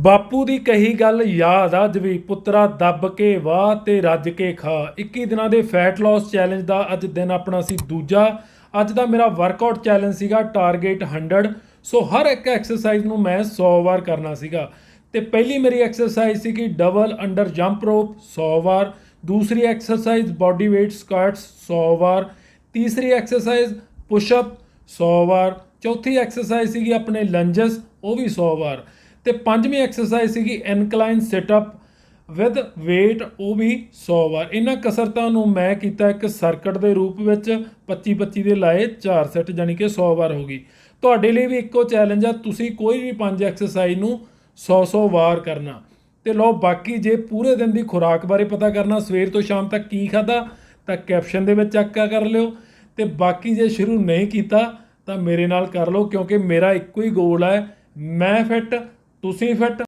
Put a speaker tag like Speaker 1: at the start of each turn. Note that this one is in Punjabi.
Speaker 1: ਬਾਪੂ ਦੀ ਕਹੀ ਗੱਲ ਯਾਦ ਆ ਅੱਜ ਵੀ ਪੁੱਤਰਾ ਦੱਬ ਕੇ ਵਾਹ ਤੇ ਰੱਜ ਕੇ ਖਾ। 21 ਦਿਨਾਂ ਦੇ ਫੈਟ ਲਾਸ ਚੈਲੰਜ ਦਾ ਅੱਜ ਦਿਨ ਆਪਣਾ ਸੀ ਦੂਜਾ। ਅੱਜ ਦਾ ਮੇਰਾ ਵਰਕਆਊਟ ਚੈਲੰਜ ਸੀਗਾ ਟਾਰਗੇਟ 100 ਸੋ ਹਰ ਇੱਕ ਐਕਸਰਸਾਈਜ਼ ਨੂੰ ਮੈਂ 100 ਵਾਰ ਕਰਨਾ ਸੀਗਾ। ਤੇ ਪਹਿਲੀ ਮੇਰੀ ਐਕਸਰਸਾਈਜ਼ ਸੀਗੀ ਡਬਲ ਅੰਡਰ ਜੰਪ ਰੋਪ 100 ਵਾਰ। ਦੂਸਰੀ ਐਕਸਰਸਾਈਜ਼ ਬਾਡੀ weight ਸਕੁਐਟਸ 100 ਵਾਰ। ਤੀਸਰੀ ਐਕਸਰਸਾਈਜ਼ ਪੁਸ਼ ਅਪ 100 ਵਾਰ। ਚੌਥੀ ਐਕਸਰਸਾਈਜ਼ ਸੀਗੀ ਆਪਣੇ ਲੰਜਸ ਉਹ ਵੀ 100 ਵਾਰ। ਤੇ ਪੰਜਵੀਂ ਐਕਸਰਸਾਈਜ਼ ਸੀਗੀ incline sit up with weight, ਉਹ ਵੀ 100 ਵਾਰ। ਇਹਨਾਂ ਕਸਰਤਾਂ ਨੂੰ ਮੈਂ ਕੀਤਾ ਇੱਕ ਸਰਕਟ ਦੇ ਰੂਪ ਵਿੱਚ 25 25 ਦੇ ਲਾਏ 4 ਸੈੱਟ ਜਾਨੀ ਕਿ 100 ਵਾਰ ਹੋ ਗਈ। ਤੁਹਾਡੇ ਲਈ ਵੀ ਇੱਕੋ ਚੈਲੰਜ ਆ, ਤੁਸੀਂ ਕੋਈ ਵੀ ਪੰਜ ਐਕਸਰਸਾਈਜ਼ ਨੂੰ 100 100 ਵਾਰ ਕਰਨਾ। ਤੇ ਲਓ, ਬਾਕੀ ਜੇ ਪੂਰੇ ਦਿਨ ਦੀ ਖੁਰਾਕ ਬਾਰੇ ਪਤਾ ਕਰਨਾ, ਸਵੇਰ ਤੋਂ ਸ਼ਾਮ ਤੱਕ ਕੀ ਖਾਦਾ ਤਾਂ ਕੈਪਸ਼ਨ ਦੇ ਵਿੱਚ ਚੱਕ ਕਰ ਲਿਓ। ਤੇ ਬਾਕੀ ਜੇ ਸ਼ੁਰੂ ਨਹੀਂ ਕੀਤਾ, ਤਾਂ ਮੇਰੇ ਨਾਲ ਕਰ ਲਓ, ਕਿਉਂਕਿ ਮੇਰਾ ਇੱਕੋ ਹੀ ਗੋਲ ਹੈ ਮੈਂ ਫਿੱਟ ਤੁਸੀਂ ਫਿੱਟ